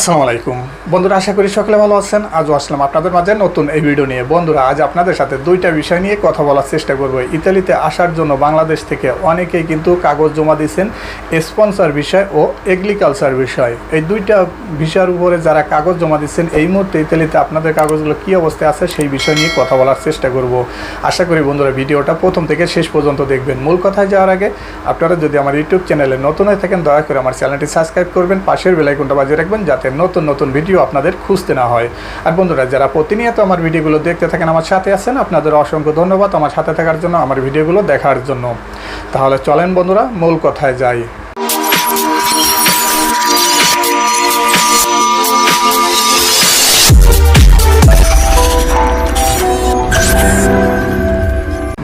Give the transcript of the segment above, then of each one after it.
আসসালামু আলাইকুম। বন্ধুরা, আশা করি সকলে ভালো আছেন। আজও আসলাম আপনাদের মাঝে নতুন এই ভিডিও নিয়ে। বন্ধুরা, আজ আপনাদের সাথে দুইটা বিষয় নিয়ে কথা বলার চেষ্টা করব। ইতালিতে আসার জন্য বাংলাদেশ থেকে অনেকেই কিন্তু কাগজ জমা দিয়েছেন স্পন্সর বিষয় ও এগ্রিকালচার বিষয়। এই দুইটা বিষয়ের উপরে যারা কাগজ জমা দিচ্ছেন এই মুহূর্তে ইতালিতে আপনাদের কাগজগুলো কী অবস্থায় আছে সেই বিষয় নিয়ে কথা বলার চেষ্টা করব। আশা করি বন্ধুরা, ভিডিওটা প্রথম থেকে শেষ পর্যন্ত দেখবেন। মূল কথায় যাওয়ার আগে, আপনারা যদি আমার ইউটিউব চ্যানেলে নতুন হয়ে থাকেন, দয়া করে আমার চ্যানেলটি সাবস্ক্রাইব করবেন, পাশের বেলাইকনটা বাজিয়ে রাখবেন, যাতে নতুন নতুন ভিডিও আপনাদের খুঁজতে না হয়। আর বন্ধুরা, যারা প্রতিনিয়ত আমার ভিডিওগুলো দেখতে থাকেন, আমার সাথে আছেন, আপনাদের অসংখ্য ধন্যবাদ আমার সাথে থাকার জন্য, আমার ভিডিওগুলো দেখার জন্য। তাহলে চলেন বন্ধুরা, মূল কথায় যাই।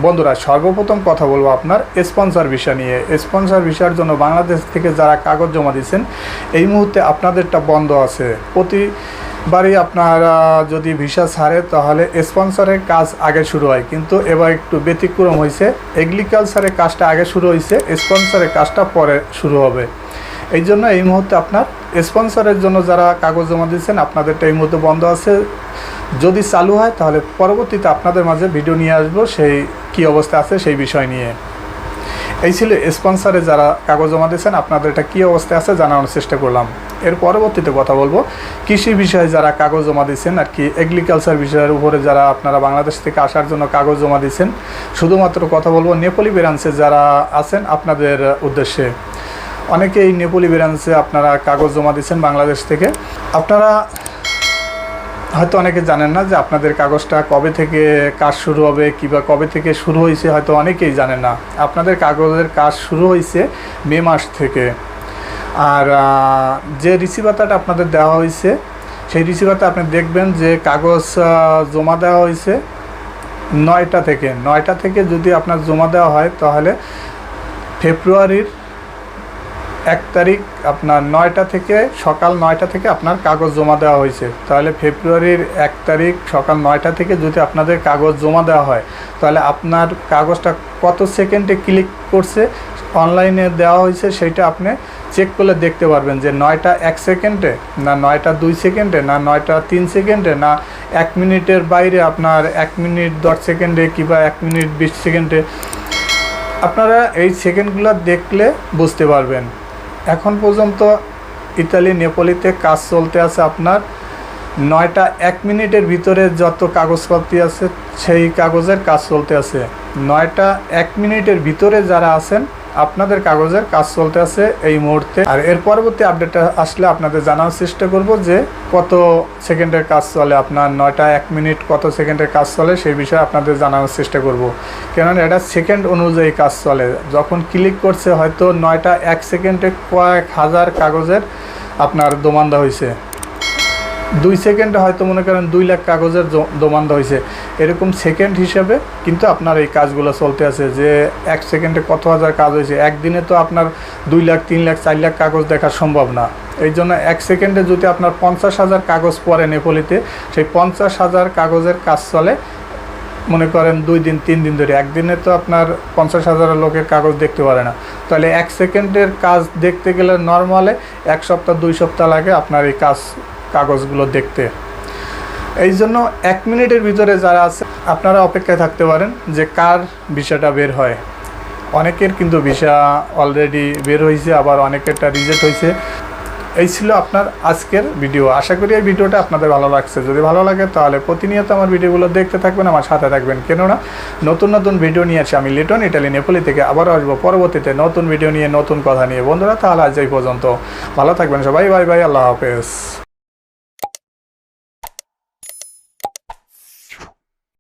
বন্ধুরা, সর্বপ্রথম কথা বলব আপনার স্পন্সর ভিসা নিয়ে। স্পন্সর ভিসার জন্য বাংলাদেশ থেকে যারা কাগজ জমা দিচ্ছেন এই মুহূর্তে আপনাদেরটা বন্ধ আছে। প্রতিবারই আপনারা যদি ভিসা ছাড়ে, তাহলে স্পন্সরের কাজ আগে শুরু হয়। কিন্তু এবার একটু ব্যতিক্রম হয়েছে। এগ্রিকালচারের কাজটা আগে শুরু হয়েছে স্পন্সরের কাজটা পরে শুরু হবে। এই জন্য এই মুহূর্তে আপনার স্পন্সরের জন্য যারা কাগজ জমা দিচ্ছেন আপনাদেরটা এই মুহূর্তে বন্ধ আছে। যদি চালু হয়, তাহলে পরবর্তীতে আপনাদের মাঝে ভিডিও নিয়ে আসব সেই কি অবস্থা আছে সেই বিষয় নিয়ে। এই ছিল স্পন্সরে যারা কাগজ জমা দিয়েছেন, আপনাদের এটা কী অবস্থায় আছে জানানোর চেষ্টা করলাম। এর পরবর্তীতে কথা বলব, কৃষি বিষয়ে যারা কাগজ জমা দিচ্ছেন আর কি এগ্রিকালচার বিষয়ের উপরে যারা আপনারা বাংলাদেশ থেকে আসার জন্য কাগজ জমা দিয়েছেন, শুধুমাত্র কথা বলব নেপালি ব্রাঞ্চে যারা আছেন, আপনাদের উদ্দেশ্যে। অনেকেই নেপালি ব্রাঞ্চে আপনারা কাগজ জমা দিচ্ছেন বাংলাদেশ থেকে। আপনারা হয়তো অনেকে জানেন না যে আপনাদের কাগজটা কবে থেকে কাজ শুরু হবে, কিংবা কবে থেকে শুরু হয়েছে হয়তো অনেকেই জানেন না। আপনাদের কাগজের কাজ শুরু হয়েছে মে মাস থেকে। আর যে রিসিভারটা আপনাদের দেওয়া হয়েছে সেই রিসিভারটা আপনি দেখবেন যে কাগজ জমা দেওয়া হয়েছে নয়টা থেকে। নয়টা থেকে যদি আপনার জমা দেওয়া হয় তাহলে ফেব্রুয়ারির এক তারিখ আপনার নয়টা থেকে, সকাল নয়টা থেকে আপনার কাগজ জমা দেওয়া হয়েছে। তাহলে ফেব্রুয়ারির এক তারিখ সকাল নয়টা থেকে যদি আপনাদের কাগজ জমা দেওয়া হয়, তাহলে আপনার কাগজটা কত সেকেন্ডে ক্লিক করছে, অনলাইনে দেওয়া হয়েছে সেইটা আপনি চেক করলে দেখতে পারবেন যে নয়টা এক সেকেন্ডে, না নয়টা দুই সেকেন্ডে, না নয়টা তিন সেকেন্ডে, না এক মিনিটের বাইরে আপনার এক মিনিট দশ সেকেন্ডে কিংবা এক মিনিট বিশ সেকেন্ডে। আপনারা এই সেকেন্ডগুলো দেখলে বুঝতে পারবেন। এখন পর্যন্ত ইতালি নেপোলিতে কাজ চলতে আছে আপনার নয়টা এক মিনিটের ভিতরে যত কাগজপত্র আছে, সেই কাগজের কাজ চলতে আছে। নয়টা এক মিনিটের ভিতরে যারা আছেন আপনাদের কাগজের কাজ চলতে আছে এই মুহূর্তে। আর এর পরবর্তী আপডেটটা আসলে আপনাদের জানার চেষ্টা করব যে কত সেকেন্ডের কাজ চলে, আপনার নয়টা এক মিনিট কত সেকেন্ডের কাজ চলে সেই বিষয়ে আপনাদের জানানোর চেষ্টা করব। কেননা এটা সেকেন্ড অনুযায়ী কাজ চলে। যখন ক্লিক করছে হয়তো নয়টা এক সেকেন্ডে কয়েক হাজার কাগজের আপনার দোমান্দা হয়েছে দুই সেকেন্ডে হয়তো মনে করেন দুই লাখ কাগজের দোমান্দা হয়েছে এরকম সেকেন্ড হিসেবে কিন্তু আপনার এই কাজগুলো চলতে আছে যে এক সেকেন্ডে কত হাজার কাজ হয়েছে? একদিনে তো আপনার দুই লাখ, তিন লাখ, চার লাখ কাগজ দেখা সম্ভব না। এই জন্য এক সেকেন্ডে যদি আপনার পঞ্চাশ হাজার কাগজ পড়ে নেপোলিতে, সেই পঞ্চাশ হাজার কাগজের কাজ চলে, মনে করেন দুই দিন, তিন দিন ধরে। একদিনে তো আপনার পঞ্চাশ হাজার লোকের কাগজ দেখতে পারে না। তাহলে এক সেকেন্ডের কাজ দেখতে গেলে নর্মালে এক সপ্তাহ, দুই সপ্তাহ লাগে আপনার এই কাজ, কাগজগুলো দেখতে। এই জন্য এক মিনিটের ভিতরে যারা আছে, আপনারা অপেক্ষায় থাকতে পারেন যে কার ভিসাটা বের হয়। অনেকের কিন্তু ভিসা অলরেডি বের হয়েছে আবার অনেকেরটা রিজেক্ট হয়েছে এই ছিল আপনার আজকের ভিডিও আশা করি এই ভিডিওটা আপনাদের ভালো লাগছে। যদি ভালো লাগে, তাহলে প্রতিনিয়ত আমার ভিডিওগুলো দেখতে থাকবেন, আমার সাথে থাকবেন। কেননা, নতুন নতুন ভিডিও নিয়ে আসি আমি লিটন ইটালি নেপোলি থেকে আবারও আসব পরবর্তীতে নতুন ভিডিও নিয়ে, নতুন কথা নিয়ে। বন্ধুরা, তাহলে আজ এই পর্যন্ত। ভালো থাকবেন সবাই। Bye bye. আল্লাহ হাফেজ।